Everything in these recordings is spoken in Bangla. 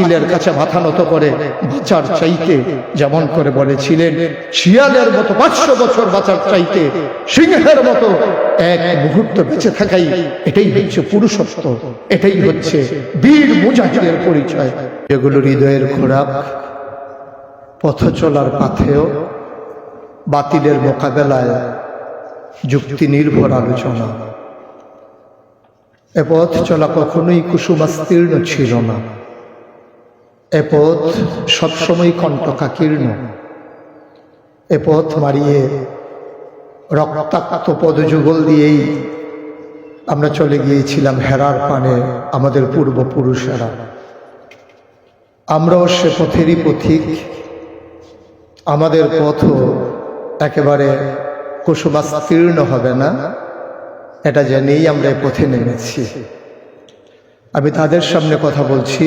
কাতিলের কাছে মাথা নত করে, বাঁচার চাইতে যেমন করে বলেছিলেন, শিয়ালের মতো পাঁচশো বছর বাঁচার চাইতে সিংহের মতো এক মুহূর্ত বেঁচে থাকাই এটাই হচ্ছে পুরুষত্ব, এটাই হচ্ছে বীর মুজাহিদের পরিচয়। এগুলো হৃদয়ের খোরাক, পথ চলার পাথেও বাতিলের মোকাবেলায় যুক্তি নির্ভর আলোচনা। এ পথ চলা কখনোই কুসুমাস্তীর্ণ ছিল না। এ পথ সবসময় কণ্টকাকীর্ণ। এ পথ মারিয়ে রক্তাক্ত পদযুগল দিয়েই আমরা চলে গিয়েছিলাম হেরার পানে আমাদের পূর্বপুরুষেরা। আমরাও সে পথেরই পথিক। আমাদের পথও একেবারে কুসুমাস্তীর্ণ হবে না, এটা জেনেই আমরা পথে নেমেছি। আমি তাদের সামনে কথা বলছি।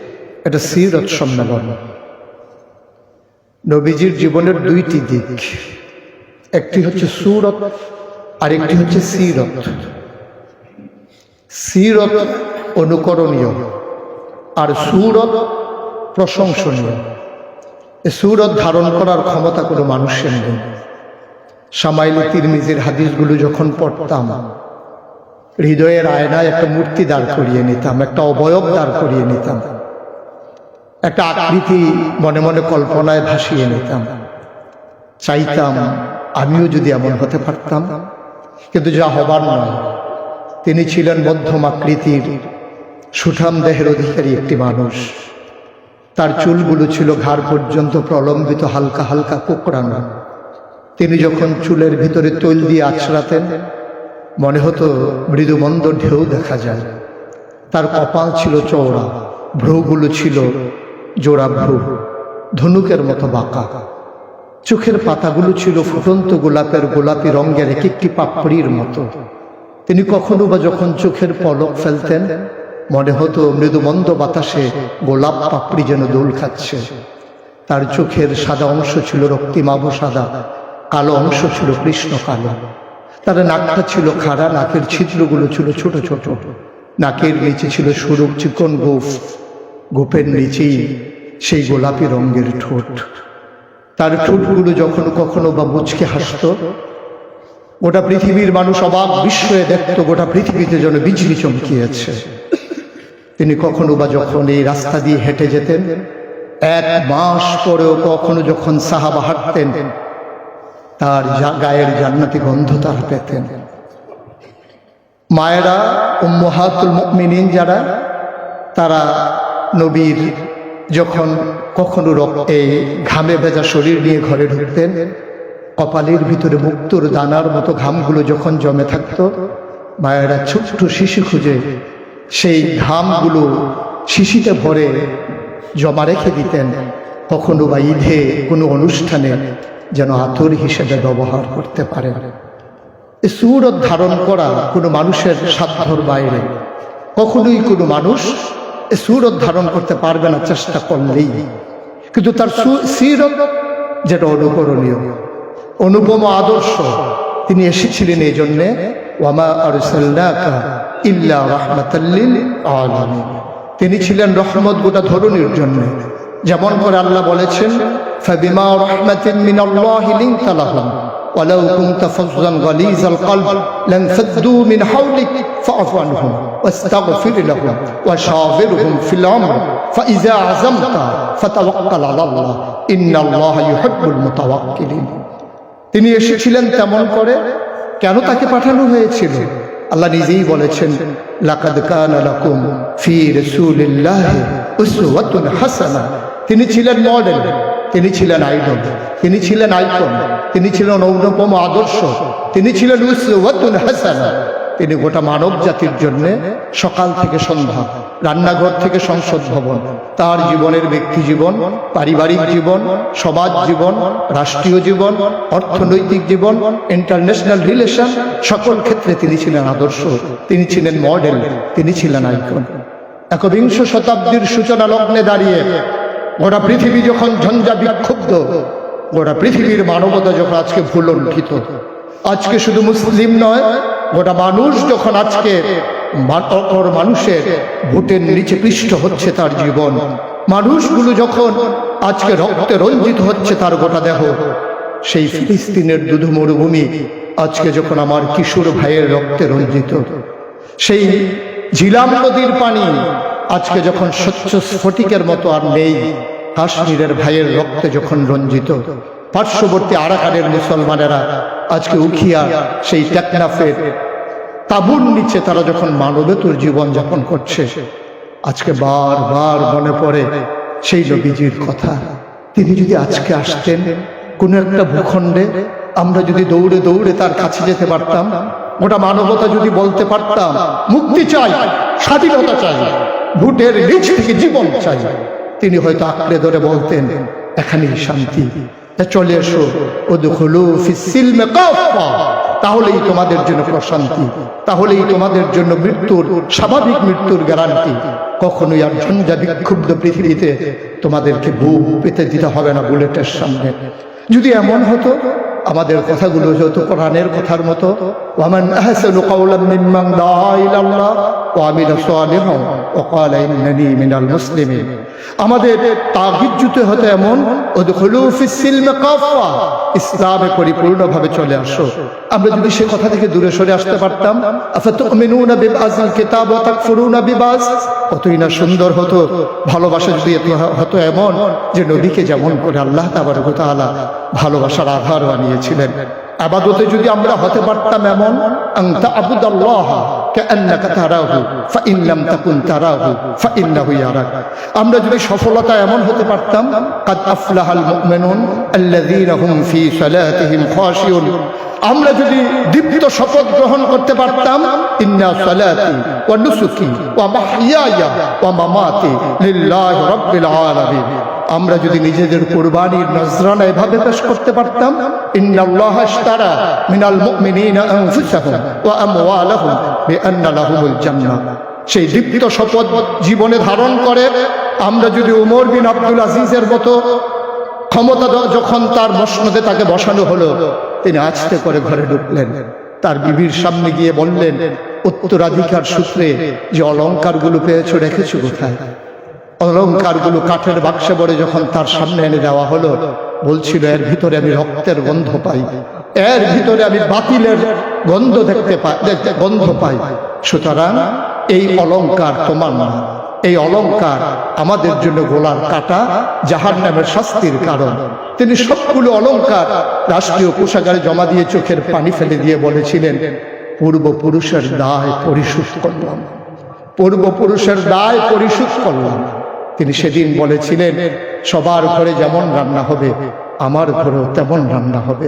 এটা সিরত সম্মেলন। নবীজির জীবনের দুইটি দিক। একটি হচ্ছে সুরত আরেকটি হচ্ছে সিরত। সিরত। অনুকরণীয় আর সুরত প্রশংসনীয়। এ সুরত ধারণ করার ক্ষমতা কোনো মানুষের নেই। সামাইলি তিরমিজের হাদিসগুলো যখন পড়তাম হৃদয়ের আয়নায় একটা মূর্তি দাঁড় করিয়ে নিতাম একটা অবয়ব দাঁড় করিয়ে নিতাম। একটা আকৃতি মনে মনে কল্পনায় ভাসিয়ে নিতাম। চাইতাম আমিও যদি এমন হতে পারতাম। কিন্তু যা হবার নয়, তিনি ছিলেন মধ্যম আকৃতির, সুঠাম দেহের অধিকারী একটি মানুষ। তার চুলগুলো ছিল ঘাড় পর্যন্ত প্রলম্বিত হালকা হালকা কোকড়ানো। তিনি যখন চুলের ভিতরে তৈল দিয়ে আছড়াতেন, মনে হতো মৃদুমন্দ ঢেউ দেখা যায়। তার কপাল ছিল চওড়া, ভ্রুগুলো ছিল জোড়া ভ্রু ধনুকের মতো বাঁকা। চোখের পাতাগুলো ছিল ফুটন্ত গোলাপের গোলাপি রঙের এক একটি পাপড়ির মতো। তিনি কখনো বা যখন চোখের পলক ফেলতেন, মনে হতো মৃদুমন্দ বাতাসে গোলাপ পাপড়ি যেন দোল খাচ্ছে। তার চোখের সাদা অংশ ছিল রক্তিমাভ সাদা, কালো অংশ ছিল কৃষ্ণ কালো। তার নাকটা ছিল খাড়া, নাকের ছিদ্রগুলো ছিল ছোট ছোট। নাকের নিচে ছিল সুরূপ চিকন গোফ। গোপের নিচেই সেই গোলাপি রঙের ঠোঁট। তার ঠোঁটগুলো যখন কখনো বা মুচকে হাসত, গোটা পৃথিবীর মানুষ অবাক বিস্ময়ে দেখত গোটা পৃথিবীতে যেন বিজলি চমকিয়েছে। তিনি কখনো বা যখন এই রাস্তা দিয়ে হেঁটে যেতেন, এক মাস পরেও কখনো যখন সাহাবা হাঁটতেন, তার গায়ের জান্নাতি গন্ধ তারা পেতেন। মায়েরা ও উম্মহাতুল মুমিনিন যারা, তারা নবীর যখন কখনো রক- এই ঘামে ভেজা শরীর নিয়ে ঘরে ঢুকতেন, কপালের ভিতরে মুক্তোর দানার মতো ঘামগুলো যখন জমে থাকত, মায়েরা ছোট্ট শিশু খুঁজে সেই ঘামগুলো শিশিতে ভরে জমা রেখে দিতেন। কখনো বা ঈদে কোনো অনুষ্ঠানে যেন আতর হিসেবে ব্যবহার করতে পারেন। সুরত ধারণ করা কোনো মানুষের সাধ্যর বাইরে। কখনোই কোনো মানুষ সুরত ধারণ করতে পারবে না চেষ্টা করলেই। কিন্তু তার সিরত যেটা অনুকরণীয়, অনুপম আদর্শ, তিনি এসেছিলেন এই জন্যে, ওয়ামা তিনি ছিলেন রহমত গোটা ধরনের জন্য। যেমন করে আল্লাহ বলেছেন, ফাবিমা রাহমাতিন মিনাল্লাহি লিনতা লাহুম ولو كنت فظا غليظ القلب لانفضوا من حولك فاعف عنهم واستغفر لهم وشاورهم في الامر فاذا عزمت فتوكل على الله ان الله يحب المتوكلين তিনি এসেছিলেন তেমন করে কেন তাকে পাঠানো হয়েছিল আল্লাহ নিজেই বলেছেন লাকাদ কানা লাকুম ফি রাসূলিল্লাহি উসওয়াতুন হাসানা তিনি ছিলেন মডেল তিনি ছিলেন আইডল, তিনি ছিলেন আইকন, তিনি ছিলেন অনুপম আদর্শ, তিনি ছিলেন উসওয়াতুন হাসানা। তিনি গোটা মানব জাতির জন্য সকাল থেকে সন্ধ্যা, রান্নাঘর থেকে সংসদ ভবন, তার জীবনের ব্যক্তি জীবন, পারিবারিক জীবন, সমাজ জীবন, রাষ্ট্রীয় জীবন, অর্থনৈতিক জীবন ইন্টারন্যাশনাল রিলেশন সকল ক্ষেত্রে তিনি ছিলেন আদর্শ, তিনি ছিলেন মডেল তিনি ছিলেন আইকন। একবিংশ শতাব্দীর সূচনা লগ্নে দাঁড়িয়ে গোটা পৃথিবী যখন ঝঞ্ঝা বিক্ষুব্ধ, গোটা পৃথিবীর মানবতা যখন আজকে ভুলণ্ঠিত। আজকে শুধু মুসলিম নয়, গোটা মানুষ যখন আজকে অপর মানুষের ভোটের নিচে পৃষ্ঠ হচ্ছে তার জীবন। মানুষগুলো যখন আজকে রক্তে রঞ্জিত হচ্ছে তার গোটা দেহ, সেই ফিলিস্তিনের দুধু মরুভূমি আজকে যখন আমার কিশোর ভাইয়ের রক্তে রঞ্জিত। সেই ঝিলাম নদীর পানি আজকে যখন স্বচ্ছ স্ফটিকের মতো আর নেই। কাশ্মীরের ভাইয়ের রক্তে যখন রঞ্জিত, পার্শ্ববর্তী আরাকানের মুসলমানেরা আজকে উখিয়া সেই টেকনাফের তাবুর নিচে তারা যখন মানবেতর জীবন যাপন করছে, আজকে বারবার মনে পড়ে সেই নবীজির কথা। তিনি যদি আজকে আসতেন, কোনো একটা ভূখণ্ডে আমরা যদি দৌড়ে দৌড়ে তার কাছে যেতে পারতাম, গোটা মানবতা যদি বলতে পারতাম, মুক্তি চাই, স্বাধীনতা চাই ভোটের নিচ থেকে জীবন চাই। তিনি হয়তো আঁকড়ে ধরে বলতেন, এখানেই শান্তি। চলে এসো ও তাহলেই তোমাদের জন্য প্রশান্তি। তাহলেই তোমাদের জন্য মৃত্যুর, স্বাভাবিক মৃত্যুর গ্যারান্টি। কখনোই আর ঝঞ্ঝা বিক্ষুব্ধ পৃথিবীতে তোমাদেরকে বুক পেতে দিতে হবে না বুলেটের সামনে। যদি এমন হতো, আমাদের কথাগুলো যত কোরআনের কথার মতো আহসানু কাওলাম মিম্মান দাআ ইলাল্লাহ ওয়া আমিলা সালিহান ওয়া ক্বালা ইন্নানি মিনাল মুসলিমিন আমাদের তাগিদ জুতে হতো এমন ইসলামে পরিপূর্ণভাবে চলে আসো। আমরা যদি সে কথা থেকে দূরে সরে আসতে পারতাম কতই না সুন্দর হতো। ভালোবাসা যদি হতো এমন যে নবীকে যেমন করে আল্লাহ তাবারক ওয়া ভালোবাসার আধার বানিয়েছিলেন। আবাদতে যদি আমরা হতে পারতাম এমন, আনতা আবুদাল্লাহ আমরা যদি সফলতা এমন হতে পারতাম, কাদ আফলাহাল মুমিনুন আল্লাযীনা হুম ফি আমরা যদি দীপ্ত শপথ গ্রহণ করতে পারতাম, ইন্না সালাতি ওয়া নুসুকি ওয়া মাহইয়ায়া ওয়া মামাতি লিল্লাহি রাব্বিল আলামিন। আমরা যদি নিজেদের কোরবানির নজরানা এভাবে পেশ করতে পারতাম সেই দীপ্ত শপথ জীবনে ধারণ করে, আমরা যদি উমর বিন আব্দুল আজিজের মতো ক্ষমতা যখন তার মসনদে তাকে বসানো হলো, তিনি আস্তে করে ঘরে ঢুকলেন। তার বিবির সামনে গিয়ে বললেন, উত্তরাধিকার সূত্রে যে অলংকারগুলো পেয়েছ, রেখেছো কোথায়? অলংকারগুলো কাঠের বাক্সে বড়ে যখন তার সামনে এনে দেওয়া হলো, বলছিল, এর ভিতরে আমি রক্তের গন্ধ পাই। এর ভিতরে আমি বাতিলের গন্ধ দেখতে পাই গন্ধ পাই। সুতরাং এই অলংকার তোমার না। এই অলংকার আমাদের জন্য গোলার কাটা জাহার নামের শাস্তির কারণ। তিনি সবগুলো অলংকার রাষ্ট্রীয় কোষাগারে জমা দিয়ে চোখের পানি ফেলে দিয়ে বলেছিলেন, পূর্বপুরুষের দায় পরিশোধ করলাম। পূর্বপুরুষের দায় পরিশোধ করলাম। তিনি সেদিন বলেছিলেন, সবার ঘরে যেমন রান্না হবে, আমার ঘরেও তেমন রান্না হবে।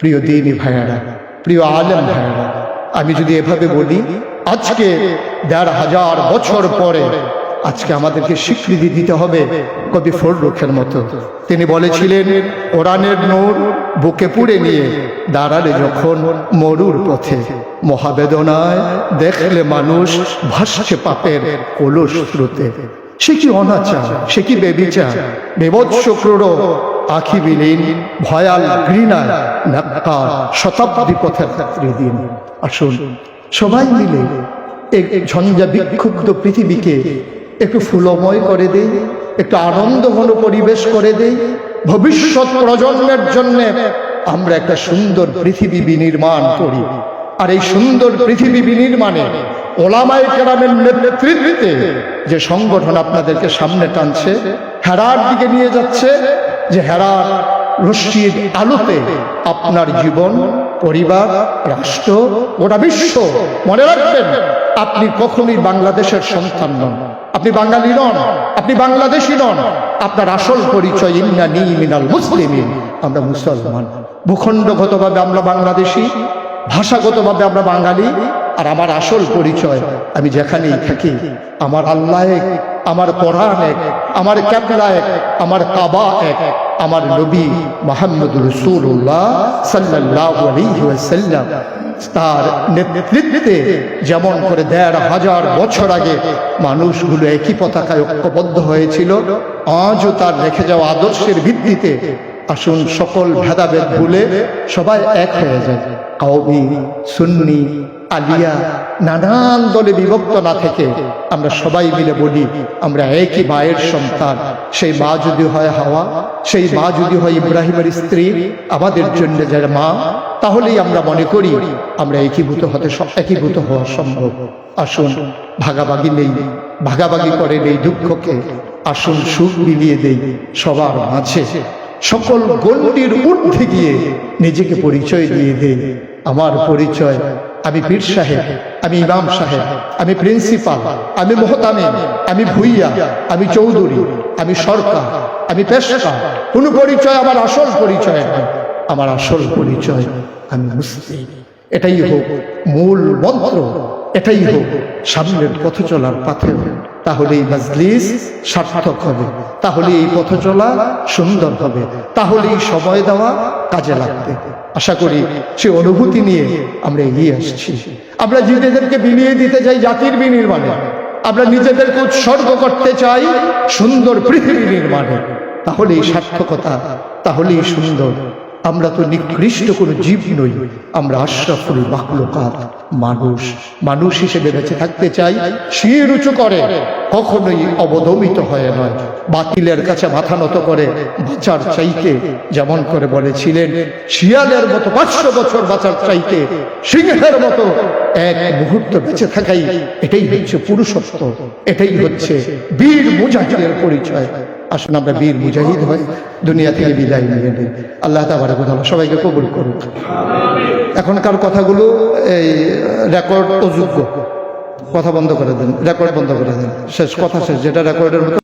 প্রিয় দিনী ভাইয়ারা, প্রিয় আলেম ভাইয়ারা, আমি যদি এভাবে বলি, আজকে দেড় হাজার বছর পরে আজকে আমাদেরকে স্বীকৃতি দিতে হবে কবি ফররুখের মতো। তিনি বলেছিলেন, কোরআনের নূর বুকে পুড়ে নিয়ে দাঁড়ালে যখন মরুর পথে মহাবেদনায় দেখলে মানুষ ভাসছে পাপের কলস স্রোতে সে কি অনাচার? সে কি বেবিচার? বেবৎস ক্রূর আখি বিলীন, ভয়াল ঘৃণায় নাক্কার শতাব্দী পথের দিন। আসুন, সবাই মিলে এই ঝঞ্ঝা বিক্ষুব্ধ পৃথিবীকে একটু ফুলময় করে দেই, একটু আনন্দ আনন্দঘন পরিবেশ করে দেই। ভবিষ্যৎ প্রজন্মের জন্য আমরা একটা সুন্দর পৃথিবী বিনির্মাণ করি। আর এই সুন্দর পৃথিবী বিনির্মাণে ওলামাই কেরামের নেতৃত্বে যে সংগঠন আপনাদেরকে সামনে টানছে, হেরার দিকে নিয়ে যাচ্ছে, যে হেরার রশ্মির আলোতে আপনার জীবন, পরিবার, রাষ্ট্র, গোটা বিশ্ব মনে রাখবেন, আপনি কখনই বাংলাদেশের সন্তান নন। আপনি বাঙালি নন, আপনি বাংলাদেশি নন, আপনার আসল পরিচয় ইন্না নি মিনাল মুসলিমিন, আমরা মুসলমান। ভূখণ্ডগতভাবে আমরা বাংলাদেশি, ভাষাগতভাবে আমরা বাঙালি আর আমার আসল পরিচয় আমি যেখানেই থাকি, আমার আল্লাহ এক, আমার কোরআন এক, আমার ক্যাবলা এক, আমার কাবা এক, আমার নবী মোহাম্মদ রসুল্লাহ সাল্লাহ তার নেতৃত্বে যেমন করে দেড় হাজার বছর আগে মানুষগুলো একই পতাকায় ঐক্যবদ্ধ হয়েছিল, আজও তার রেখে যাওয়া আদর্শের ভিত্তিতে আসুন সকল ভেদাভেদ ভুলে সবাই এক হয়ে যায় কাউবি সুন্নি, আলিয়া, নানান দলে বিভক্ত না থেকে আমরা সবাই মিলে বলি, আমরা একই মায়ের সন্তান। সেই মা যদি হয় হাওয়া, সেই মা যদি হয় ইব্রাহিমের স্ত্রী, আমাদের জন্য যারা মা, তাহলেই আমরা মনে করি আমরা একীভূত হতে একীভূত হওয়া সম্ভব। আসুন, ভাগাভাগি নেই, ভাগাভাগি করে নেই দুঃখকে। আসুন সুখ মিলিয়ে দেই সবার মাঝে। সকল গণ্ডির ঊর্ধ্বে গিয়ে নিজেকে পরিচয় দিয়ে দেই আমার পরিচয়, আমি পীর সাহেব, আমি ইমাম সাহেব, আমি প্রিন্সিপাল, আমি মোহতামিম, আমি ভুইয়া, আমি চৌধুরী, আমি সরকার, আমি পেশকা কোনো পরিচয় আমার আসল পরিচয় আমার আসল পরিচয় আমি মুসলিম এটাই হোক মূল মন্ত্র, এটাই হোক সামনের পথ চলার পাথে তাহলে এই মজলিস সার্থক হবে। তাহলে এই পথ চলা সুন্দর হবে। তাহলে এই সময় দেওয়া কাজে লাগবে। আশা করি সে অনুভূতি নিয়ে আমরা এগিয়ে আসছি। আমরা নিজেদেরকে বিলিয়ে দিতে চাই জাতির বিনির্মাণে। আমরা নিজেদেরকে উৎসর্গ করতে চাই সুন্দর পৃথিবী নির্মাণে। তাহলেই সার্থকতা, তাহলেই সুন্দর আমরা তো নিকৃষ্ট কোনো জীব নই। আমরা আশরাফুল মাকলুকাত মানুষ। মানুষ হিসেবে বেঁচে থাকতে চাই শির উঁচু করে। কখনোই অবদমিত হয়ে নয় বাতিলের কাছে মাথা নত করে, বাঁচার চাইতে যেমন করে বলেছিলেন, শিয়ালের মতো পাঁচশো বছর বাঁচার চাইতে, সিংহের মতো এক মুহূর্ত বেঁচে থাকাই এটাই হচ্ছে পুরুষত্ব। এটাই হচ্ছে বীর মুজাহিদের পরিচয়। আসুন আমরা বীর মুজাহিদ হই দুনিয়া থেকে বিদায় নিয়ে নিই। আল্লাহ ওয়া তাআলা সবাইকে কবুল করুক। এখনকার কথাগুলো এই রেকর্ড অযোগ্য। কথা বন্ধ করে দেন, রেকর্ড বন্ধ করে দেন। শেষ কথা শেষ, যেটা রেকর্ডের মতো